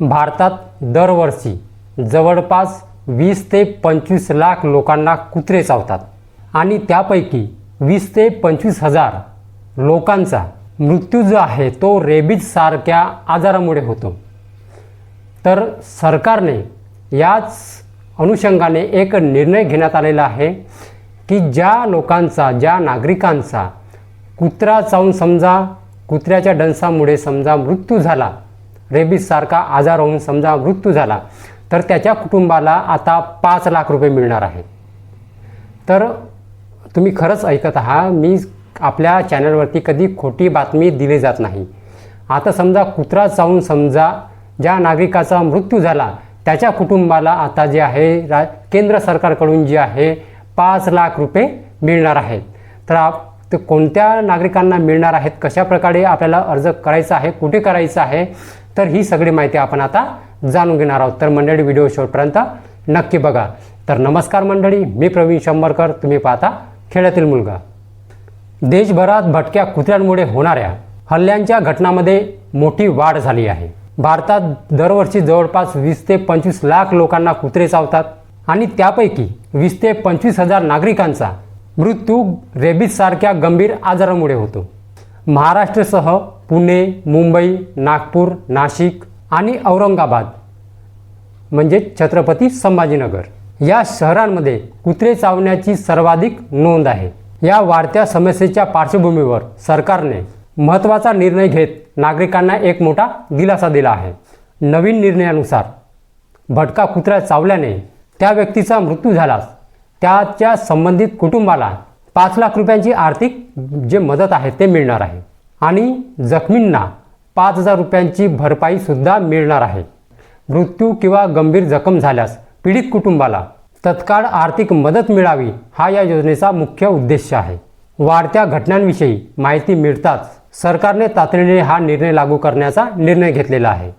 भारतात दरवर्षी जवळपास वीस ते पंचवीस लाख लोकांना कुत्रे चावतात आणि त्यापैकी वीस ते पंचवीस हजार लोकांचा मृत्यू जो आहे तो रेबीजसारख्या आजारामुळे होतो. तर सरकारने याच अनुषंगाने एक निर्णय घेण्यात आलेला आहे की ज्या लोकांचा ज्या नागरिकांचा कुत्रा चावून समजा कुत्र्याच्या डंसामुळे समजा मृत्यू झाला रेबीजसारखा आजार होऊन समजा मृत्यू झाला तर त्याच्या कुटुंबाला आता पाच लाख रुपये मिळणार आहे. तर तुम्ही खरंच ऐकत आहात मी आपल्या चॅनलवरती कधी खोटी बातमी दिली जात नाही. आता समजा कुत्रा चावून समजा ज्या नागरिकाचा मृत्यू झाला त्याच्या कुटुंबाला आता जे आहे रा केंद्र सरकारकडून जे आहे पाच लाख रुपये मिळणार आहेत तर आप ते कोणत्या नागरिकांना मिळणार आहेत कशाप्रकारे आपल्याला अर्ज करायचा आहे कुठे करायचं आहे तर ही सगळी माहिती आपण आता जाणून घेणार आहोत. तर मंडळी व्हिडिओ शेवटपर्यंत नक्की बघा. तर नमस्कार मंडळी मी प्रवीण शंभरकर. तुम्ही पाहता खेड्यातील मुलगा. देशभरात भटक्या कुत्र्यांमुळे होणाऱ्या हल्ल्यांच्या घटनांमध्ये मोठी वाढ झाली आहे. भारतात दरवर्षी जवळपास वीस ते पंचवीस लाख लोकांना कुत्रे चावतात आणि त्यापैकी वीस ते पंचवीस हजार नागरिकांचा मृत्यू रेबीजसारख्या गंभीर आजारामुळे होतो. महाराष्ट्रासह पुणे मुंबई नागपूर नाशिक आणि औरंगाबाद म्हणजे छत्रपती संभाजीनगर या शहरांमध्ये कुत्रे चावण्याची सर्वाधिक नोंद आहे. या वाढत्या समस्येच्या पार्श्वभूमीवर सरकारने महत्त्वाचा निर्णय घेत नागरिकांना एक मोठा दिलासा दिला आहे. नवीन निर्णयानुसार भटका कुत्रा चावल्याने त्या व्यक्तीचा मृत्यू झाल्यास त्याच्या संबंधित कुटुंबाला पाच लाख रुपयांची आर्थिक जे मदत आहे ते मिळणार आहे. आणि जखमींना पाच हजार रुपयांची भरपाईसुद्धा मिळणार आहे. मृत्यू किंवा गंभीर जखम झाल्यास पीडित कुटुंबाला तत्काळ आर्थिक मदत मिळावी हा या योजनेचा मुख्य उद्देश आहे. वाढत्या घटनांविषयी माहिती मिळताच सरकारने तातडीने हा निर्णय लागू करण्याचा निर्णय घेतलेला आहे.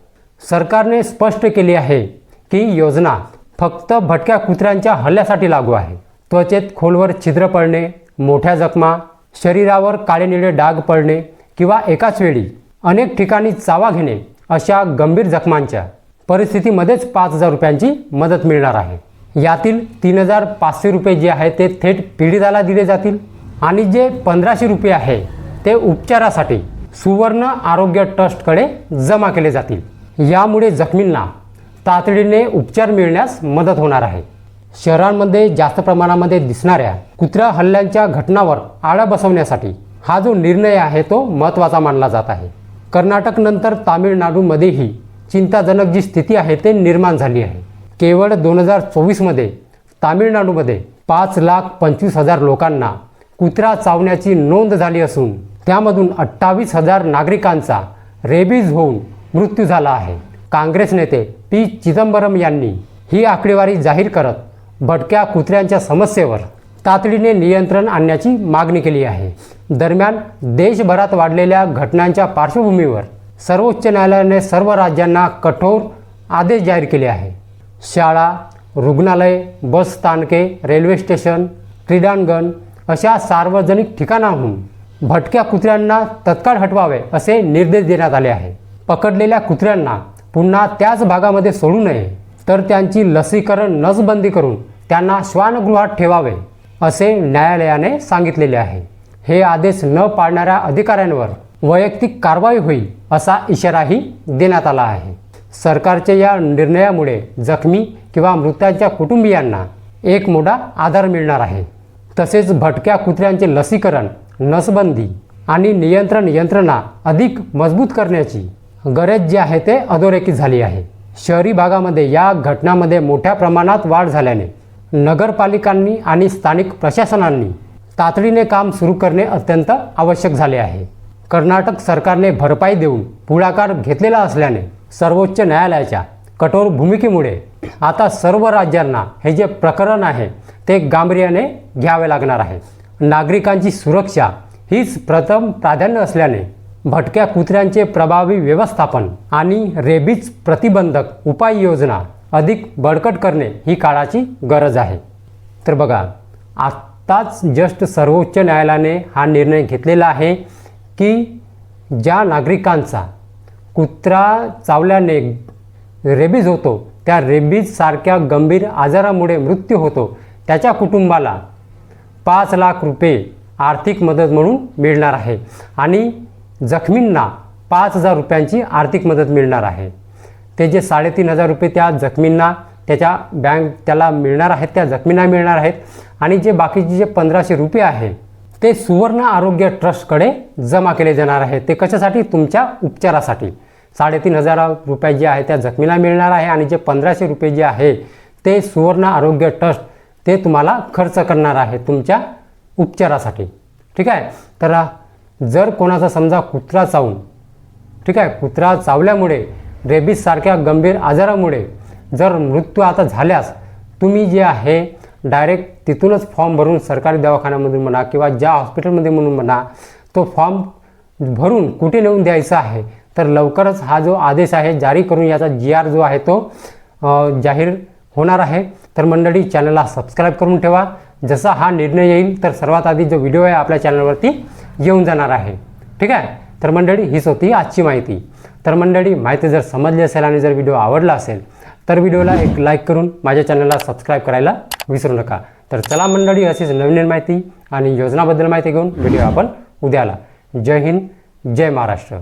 सरकारने स्पष्ट केले आहे की योजना फक्त भटक्या कुत्र्यांच्या हल्ल्यासाठी लागू आहे. त्वचेत खोलवर छिद्र पडणे मोठ्या जखमा शरीरावर काळे निळे डाग पडणे किंवा एकाच वेळी अनेक ठिकाणी चावा घेणे अशा गंभीर जखमांच्या परिस्थितीमध्येच पाच हजार रुपयांची मदत मिळणार आहे. यातील तीन हजार पाचशे रुपये जे आहे ते थेट पीडिताला दिले जातील आणि जे पंधराशे रुपये आहे ते उपचारासाठी सुवर्ण आरोग्य ट्रस्टकडे जमा केले जातील. यामुळे जखमींना तातडीने उपचार मिळण्यास मदत होणार आहे. शहरांमध्ये जास्त प्रमाणामध्ये दिसणाऱ्या कुत्र्या हल्ल्यांच्या घटनावर आळा बसवण्यासाठी हा जो निर्णय आहे तो महत्त्वाचा मानला जात आहे. कर्नाटकनंतर तामिळनाडूमध्येही चिंताजनक जी स्थिती आहे ते निर्माण झाली आहे. केवळ दोन हजार चोवीसमध्ये तामिळनाडूमध्ये पाच लाख पंचवीस हजार लोकांना कुत्रा चावण्याची नोंद झाली असून त्यामधून अठ्ठावीस हजार नागरिकांचा रेबीज होऊन मृत्यू झाला आहे. काँग्रेस नेते पी चिदंबरम यांनी ही आकडेवारी जाहीर करत भटक्या कुत्र्यांच्या समस्येवर तातडीने नियंत्रण आणण्याची मागणी केली आहे. दरम्यान देशभरात वाढलेल्या घटनांच्या पार्श्वभूमीवर सर्वोच्च न्यायालयाने सर्व राज्यांना कठोर आदेश जाहीर केले आहे. शाळा रुग्णालय बस स्थानके रेल्वे स्टेशन क्रीडांगण अशा सार्वजनिक ठिकाणाहून भटक्या कुत्र्यांना तत्काळ हटवावे असे निर्देश देण्यात आले आहे. पकडलेल्या कुत्र्यांना पुन्हा त्याच भागामध्ये सोडू नये तर त्यांची लसीकरण नसबंदी करून त्यांना श्वानगृहात ठेवावे असे न्यायालयाने सांगितलेले आहे. हे आदेश न पाळणाऱ्या अधिकाऱ्यांवर वैयक्तिक कारवाई होईल असा इशाराही देण्यात आला आहे. सरकारच्या या निर्णयामुळे जखमी किंवा मृतांच्या कुटुंबियांना एक मोठा आधार मिळणार आहे. तसेच भटक्या कुत्र्यांचे लसीकरण नसबंदी आणि नियंत्रण यंत्रणा अधिक मजबूत करण्याची गरज जी आहे ते अधोरेखित झाली आहे. शहरी भागामध्ये या घटनामध्ये मोठ्या प्रमाणात वाढ झाल्याने नगरपालिकांनी आणि स्थानिक प्रशासनांनी तातडीने काम सुरू करणे अत्यंत आवश्यक झाले आहे. कर्नाटक सरकारने भरपाई देऊन पुढाकार घेतलेला असल्याने सर्वोच्च न्यायालयाच्या कठोर भूमिकेमुळे आता सर्व राज्यांना हे जे प्रकरण आहे ते गांभीर्याने घ्यावे लागणार आहे. नागरिकांची सुरक्षा हीच प्रथम प्राधान्य असल्याने भटक्या कुत्र्यांचे प्रभावी व्यवस्थापन आणि रेबीज प्रतिबंधक उपाययोजना अधिक बळकट करणे ही काळाची गरज आहे. तर बघा आत्ताच जस्ट सर्वोच्च न्यायालयाने हा निर्णय घेतलेला आहे की ज्या नागरिकांचा कुत्रा चावल्याने रेबीज होतो त्या रेबीजसारख्या गंभीर आजारामुळे मृत्यू होतो त्याच्या कुटुंबाला पाच लाख रुपये आर्थिक मदत म्हणून मिळणार आहे आणि जखमींना पाच हजार रुपयांची आर्थिक मदत मिळणार आहे. ते जे साडेतीन हजार रुपये त्या जखमींना त्याच्या बँक त्याला मिळणार आहेत त्या जखमींना मिळणार आहेत. आणि जे बाकीचे जे पंधराशे रुपये आहे ते सुवर्ण आरोग्य ट्रस्टकडे जमा केले जाणार आहे ते कशासाठी? तुमच्या उपचारासाठी. साडेतीन हजार रुपये जे आहे त्या जखमीला मिळणार आहे. आणि जे पंधराशे रुपये जे आहे ते सुवर्ण आरोग्य ट्रस्ट ते तुम्हाला खर्च करणार आहे तुमच्या उपचारासाठी. ठीक आहे? तर जर कोणाचा समजा कुत्रा चावून ठीक आहे? कुत्रा चावल्यामुळे रेबीजसारख्या गंभीर आजारामुळे जर मृत्यू आता झाल्यास तुम्ही जे आहे डायरेक्ट तिथूनच फॉर्म भरून सरकारी दवाखान्यामधून म्हणा किंवा ज्या हॉस्पिटलमध्ये म्हणून म्हणा तो फॉर्म भरून कुठे नेऊन द्यायचा आहे? तर लवकरच हा जो आदेश आहे जारी करून याचा जी आर जो आहे तो जाहीर होणार आहे. तर मंडळी चॅनलला सबस्क्राईब करून ठेवा. जसा हा निर्णय येईल तर सर्वात आधी जो व्हिडिओ आहे आपल्या चॅनलवरती येऊन जाणार आहे. ठीक आहे? तर मंडळी हीच होती आजची माहिती. तर मंडळी माहिती जर समजली असेल आणि जर व्हिडिओ आवडला असेल तर व्हिडिओला एक लाईक करून माझ्या चॅनलला सबस्क्राईब करायला विसरू नका. तर चला मंडळी अशीच नवीन माहिती आणि योजनाबद्दल माहिती घेऊन व्हिडिओ आपण उद्याला. जय हिंद जय महाराष्ट्र.